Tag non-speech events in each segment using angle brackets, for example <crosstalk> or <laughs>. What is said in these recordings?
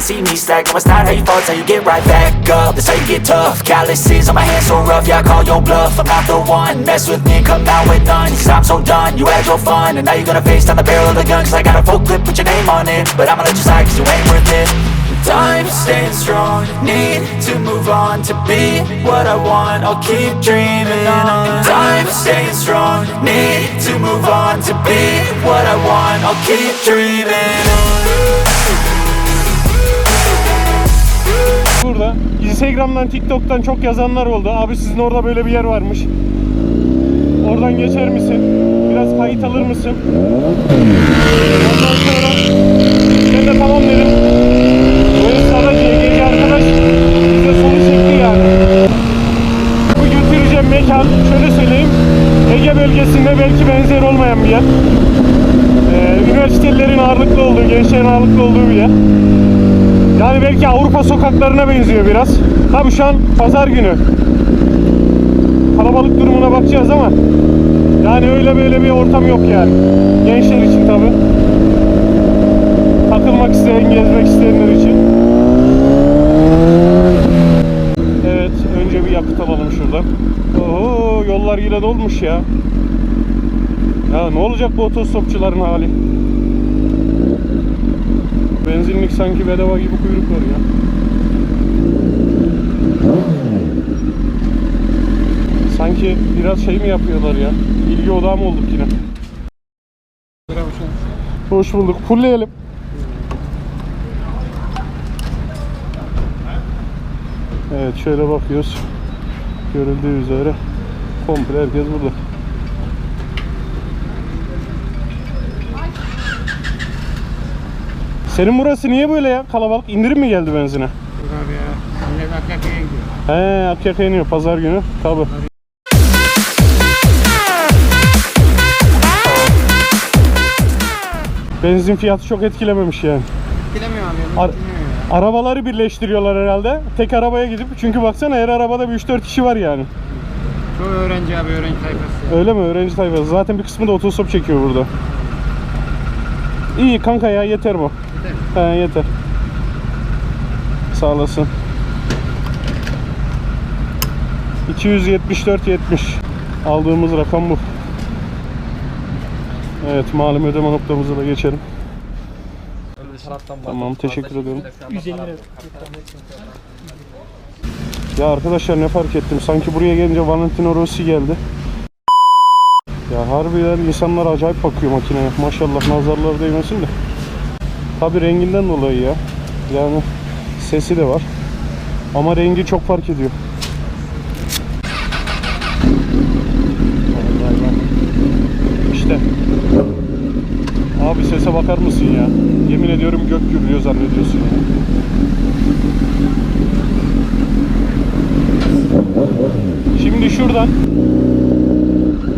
see me slack it's not how you fall, how you get right back up. That's how you get tough. Calluses on my hands so rough, yeah, I call your bluff. I'm not the one, mess with me, come out with none. Cause I'm so done, you had your fun And now you're gonna face down the barrel of the gun. Cause I got a full clip put your name on it. But I'ma let you slide cause you ain't worth it. Time staying strong, need to move on To be what I want, I'll keep dreaming on. Time staying strong, need to move on To be what I want, I'll keep dreaming on Instagram'dan TikTok'tan çok yazanlar oldu. Abi sizin orada böyle bir yer varmış. Oradan geçer misin? Biraz kayıt alır mısın? Ondan sonra ben de tamam dedim. Böyle sana CG'li arkadaş bize soru çekti yani. Bu götüreceğim mekan şöyle söyleyeyim. Ege bölgesinde belki benzer olmayan bir yer. Ee, üniversitelerin ağırlıklı olduğu, gençlerin ağırlıklı olduğu bir yer. Yani belki Avrupa sokaklarına benziyor biraz. Tabii şu an pazar günü. Kalabalık durumuna bakacağız ama yani öyle böyle bir ortam yok yani. Gençler için tabii. Takılmak isteyen, gezmek isteyenler için. Evet, önce bir yakıt alalım şuradan. Oho, yollar yine dolmuş ya. Ya ne olacak bu otostopçuların hali? Benzinlik sanki bedava gibi kuyruk var ya. Sanki biraz şey mi yapıyorlar ya? İlgi odağı mı olduk yine? Hoş bulduk. Fullleyelim. Evet şöyle bakıyoruz. Görüldüğü üzere komple herkes burada. Senin burası niye böyle ya? Kalabalık indirim mi geldi benzine? Abi ya. Millet Akyaka'ya gidiyor. He Akyaka'ya iniyor pazar günü. Tabi. Benzin fiyatı çok etkilememiş yani. Bilemiyorum abi. Ar- ya. Arabaları birleştiriyorlar herhalde. Tek arabaya gidip çünkü baksana her arabada bir 3-4 kişi var yani. Çoğu öğrenci abi öğrenci tayfası. Öyle mi? Öğrenci tayfası. Zaten bir kısmı da otostop çekiyor burada. İyi kanka ya yeter bu. He yeter. Sağ olasın. 274.70 aldığımız rakam bu. Evet malum ödeme noktamıza da geçelim. Tamam teşekkür ederim. Ya arkadaşlar ne fark ettim sanki buraya gelince Valentino Rossi geldi. Ya harbiden insanlar acayip bakıyor makineye. Maşallah nazarlar değmesin de. Tabi renginden dolayı ya. Yani sesi de var. Ama rengi çok fark ediyor. İşte. Abi sese bakar mısın ya? Yemin ediyorum gök gürlüyor zannediyorsun ya. Şimdi şuradan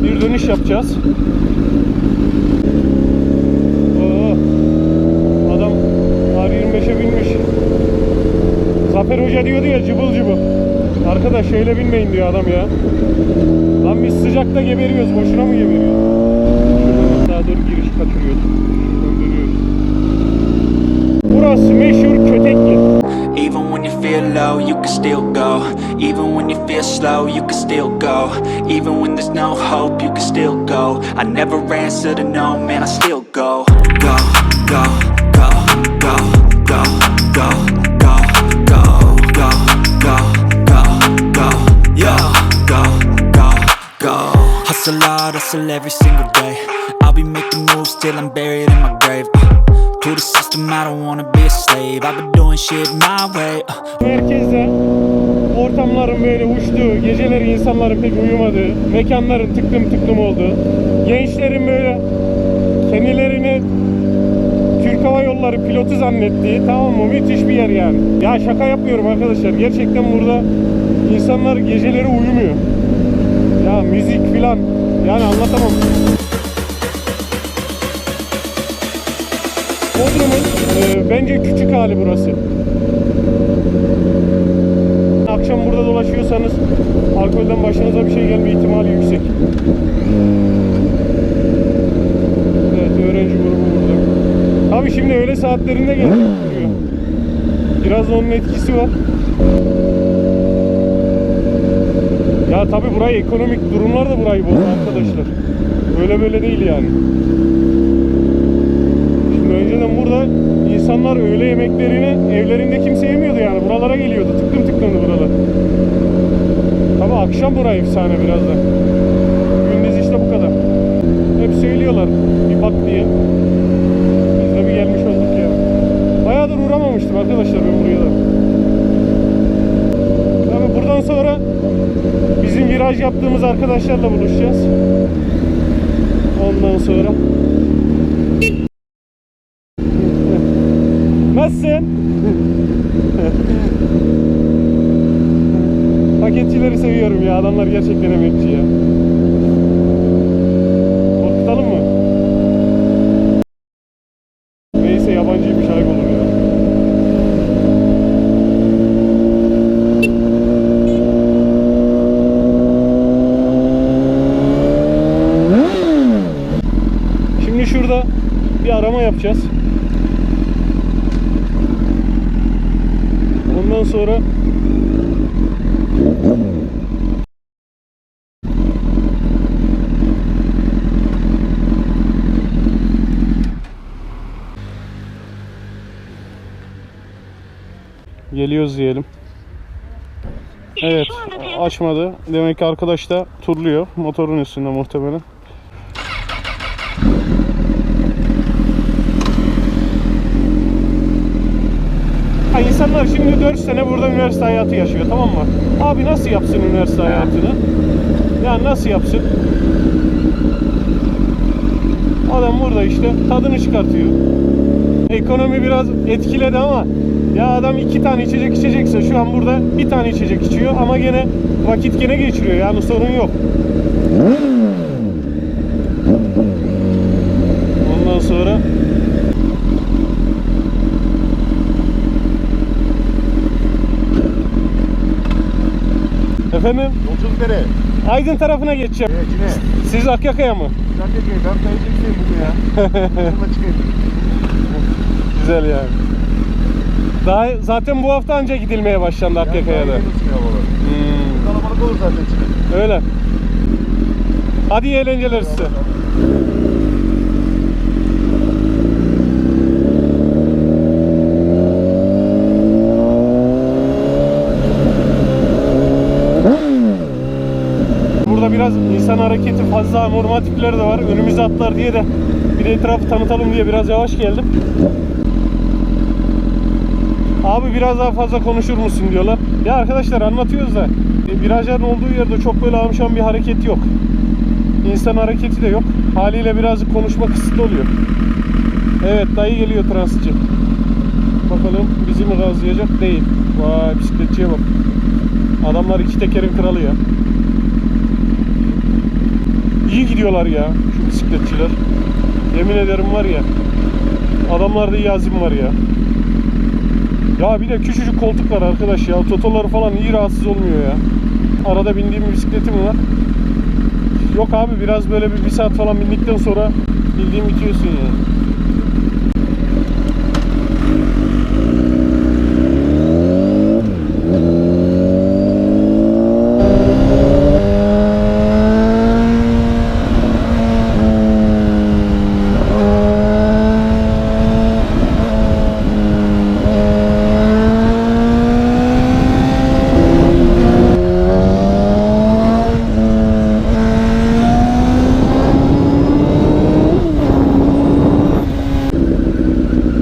bir dönüş yapacağız. Binmiş. Zafer Hoca diyordu ya cıbıl cıbıl. Arkadaş şöyle binmeyin diyor adam ya. Lan biz sıcakta geberiyoruz. Boşuna mı geberiyoruz? Şuradan daha doğru giriş kaçırıyorduk. Şuradan dönüyoruz. Burası meşhur Kötekli. Even when you feel low, you can still go Even when you feel slow, you can still go Even when there's no hope, you can still go I never answer to no, man, I still go, go, go, hustle every single day I'll be making moves till I'm buried in my grave uh, To the system, I don't wanna be a slave I've been doing shit my way uh, Merkezde ortamların böyle uçtuğu, geceleri insanların pek uyumadığı, mekanların tıklım tıklım olduğu, gençlerin böyle kendilerini Türk Hava Yolları pilotu zannettiği tamam mı müthiş bir yer yani. Ya şaka yapmıyorum arkadaşlar. Gerçekten burada insanlar geceleri uyumuyor. Ya müzik filan yani anlatamam. Bodrum'un e, bence küçük hali burası. Akşam burada dolaşıyorsanız alkolden başınıza bir şey gelme ihtimali yüksek. Evet öğrenci grubu burada. Tabi şimdi öğle saatlerinde geliyor. Biraz onun etkisi var. Ya tabi burayı ekonomik durumlar da burayı bozdu arkadaşlar. Öyle böyle değil yani. Şimdi önceden burada insanlar öğle yemeklerini evlerinde kimse yemiyordu yani. Buralara geliyordu. Tıklım tıklımdı buralar. Tabi akşam burayı efsane biraz da. Gündüz işte bu kadar. Hep söylüyorlar bir bak diye. Biz de bir gelmiş olduk ya. Bayağıdır uğramamıştım arkadaşlar ben buraya da. Tabi buradan sonra bizim viraj yaptığımız arkadaşlarla buluşacağız. Ondan sonra. Nasılsın? Paketçileri seviyorum ya. Adamlar gerçekten emekçi ya. Korkutalım mı? Neyse yabancıymış ayıp olur ya. Şimdi şurada bir arama yapacağız. Ondan sonra Geliyoruz diyelim. Evet açmadı. Demek ki arkadaş da turluyor. Motorun üstünde muhtemelen. Ha, insanlar şimdi 4 sene burada üniversite hayatı yaşıyor tamam mı? Abi nasıl yapsın üniversite hayatını? Yani nasıl yapsın? Adam burada işte tadını çıkartıyor. Ekonomi biraz etkiledi ama ya adam iki tane içecek içecekse şu an burada bir tane içecek içiyor ama gene vakit gene geçiriyor yani sorun yok. Ondan sonra Efendim Yolculuk nereye? Aydın tarafına geçeceğim. Evet yine. Siz Akyaka'ya mı? <laughs> Güzel de ben kayıcıyım bunu ya. Bununla çıkayım. Güzel yani. Daha zaten bu hafta anca gidilmeye başlandı Akyaka'ya da. Hmm, Kalabalık olur zaten öyle. Hadi iyi eğlenceler size. Burada biraz insan hareketi fazla normal tipler de var. Önümüze atlar diye de bir de etrafı tanıtalım diye biraz yavaş geldim. Abi biraz daha fazla konuşur musun diyorlar. Ya arkadaşlar anlatıyoruz da e, virajların olduğu yerde çok böyle amşan bir hareket yok. İnsan hareketi de yok. Haliyle birazcık konuşma kısıtlı oluyor. Evet dayı geliyor transitçi. Bakalım bizi mi gazlayacak? Değil. Vay bisikletçiye bak. Adamlar iki tekerin kralı ya. İyi gidiyorlar ya şu bisikletçiler. Yemin ederim var ya. Adamlarda iyi azim var ya. Ya bir de küçücük koltuk var arkadaş ya. Totoları falan iyi rahatsız olmuyor ya. Arada bindiğim bir bisikletim var. Yok abi biraz böyle bir, bir saat falan bindikten sonra bildiğin bitiyorsun yani.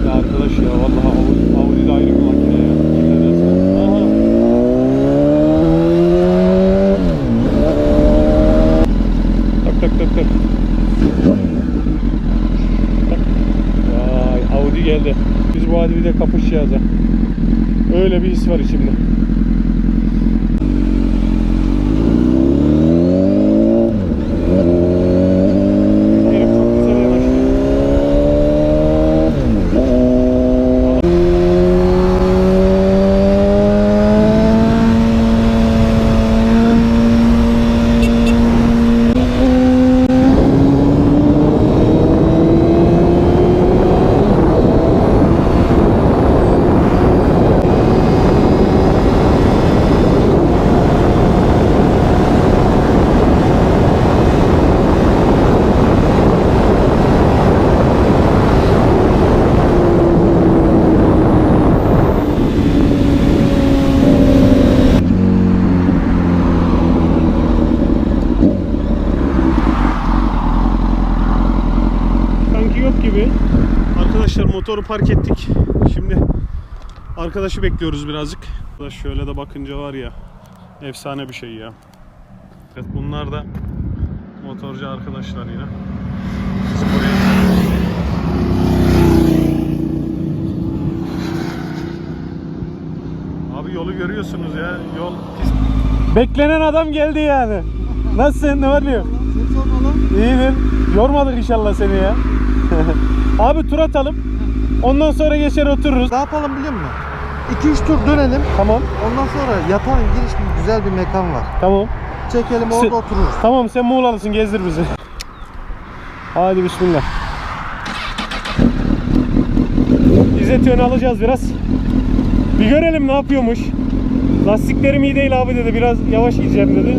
Ya arkadaş ya vallahi Audi, Audi de ayrı bir makine ya. Kim ne derse. Aha. Tak tak. Vay Audi geldi. Biz bu Audi'yle kapışacağız ha. Öyle bir his var içimde. Motoru park ettik. Şimdi arkadaşı bekliyoruz birazcık. Şöyle de bakınca var ya efsane bir şey ya. Evet bunlar da motorcu arkadaşlar buraya- Abi yolu görüyorsunuz ya. Yol pis. Beklenen adam geldi yani. Nasılsın? Ne lan. İyidir. Yormadık inşallah seni ya. <laughs> Abi tur atalım. Ondan sonra geçer otururuz. Ne yapalım biliyor musun? 2-3 tur dönelim. Tamam. Ondan sonra yatağın giriş bir güzel bir mekan var. Tamam. Çekelim orada otururuz. Tamam sen Muğla'lısın gezdir bizi. Hadi bismillah. İzzet yönü alacağız biraz. Bir görelim ne yapıyormuş. Lastiklerim iyi değil abi dedi. Biraz yavaş gideceğim dedi.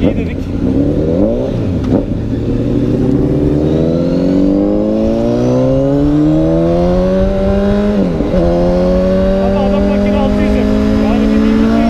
İyi dedik. Ama adam makine 600 yapıyor. Yani bir bildiğin şey.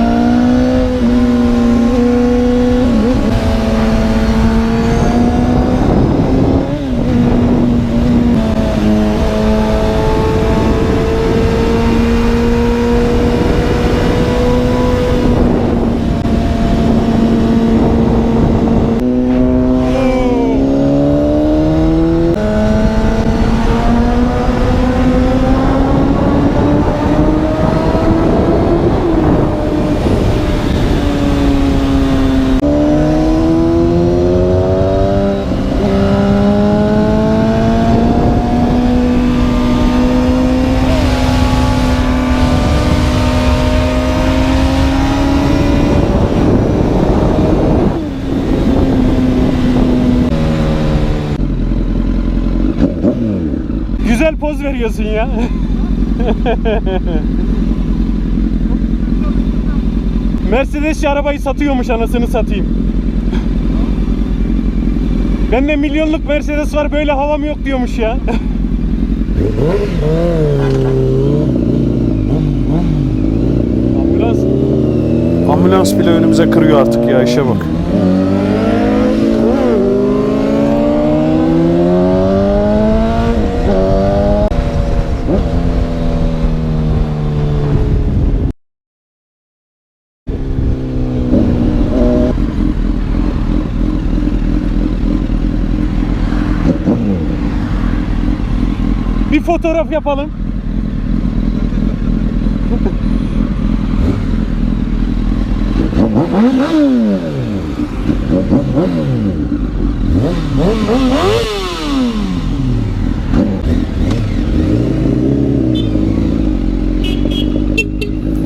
Veriyorsun ya. <laughs> Mercedes arabayı satıyormuş anasını satayım. Bende milyonluk Mercedes var böyle havam yok diyormuş ya. Ambulans. Ambulans bile önümüze kırıyor artık ya işe bak. Bir fotoğraf yapalım.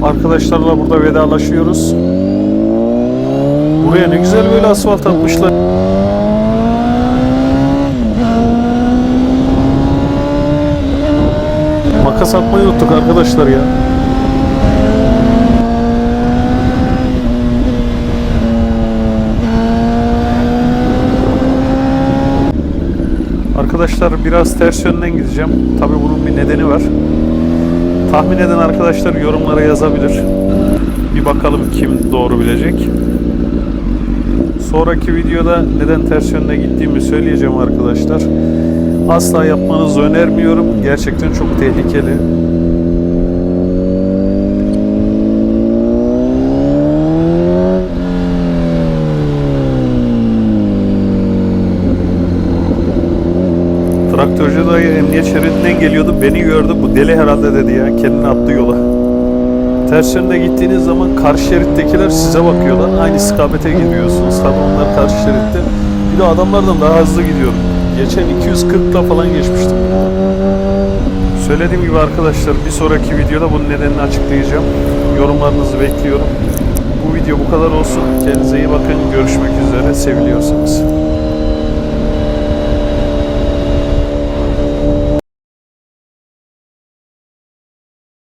Arkadaşlarla burada vedalaşıyoruz. Buraya ne güzel böyle asfalt atmışlar. Makas atmayı unuttuk arkadaşlar ya. Arkadaşlar biraz ters yönden gideceğim. Tabii bunun bir nedeni var. Tahmin eden arkadaşlar yorumlara yazabilir. Bir bakalım kim doğru bilecek. Sonraki videoda neden ters yönde gittiğimi söyleyeceğim arkadaşlar. Asla yapmanızı önermiyorum. Gerçekten çok tehlikeli. Traktörcü dayı emniyet şeridinden geliyordu. Beni gördü. Bu deli herhalde dedi ya. Kendini attı yola. Ters yönde gittiğiniz zaman karşı şerittekiler size bakıyorlar. Aynı istikamete gidiyorsunuz. Tabii onlar karşı şeritte. Bir de adamlardan daha hızlı gidiyorum. Geçen 240'la falan geçmiştim. Söylediğim gibi arkadaşlar bir sonraki videoda bunun nedenini açıklayacağım. Yorumlarınızı bekliyorum. Bu video bu kadar olsun. Kendinize iyi bakın. Görüşmek üzere. Seviliyorsunuz.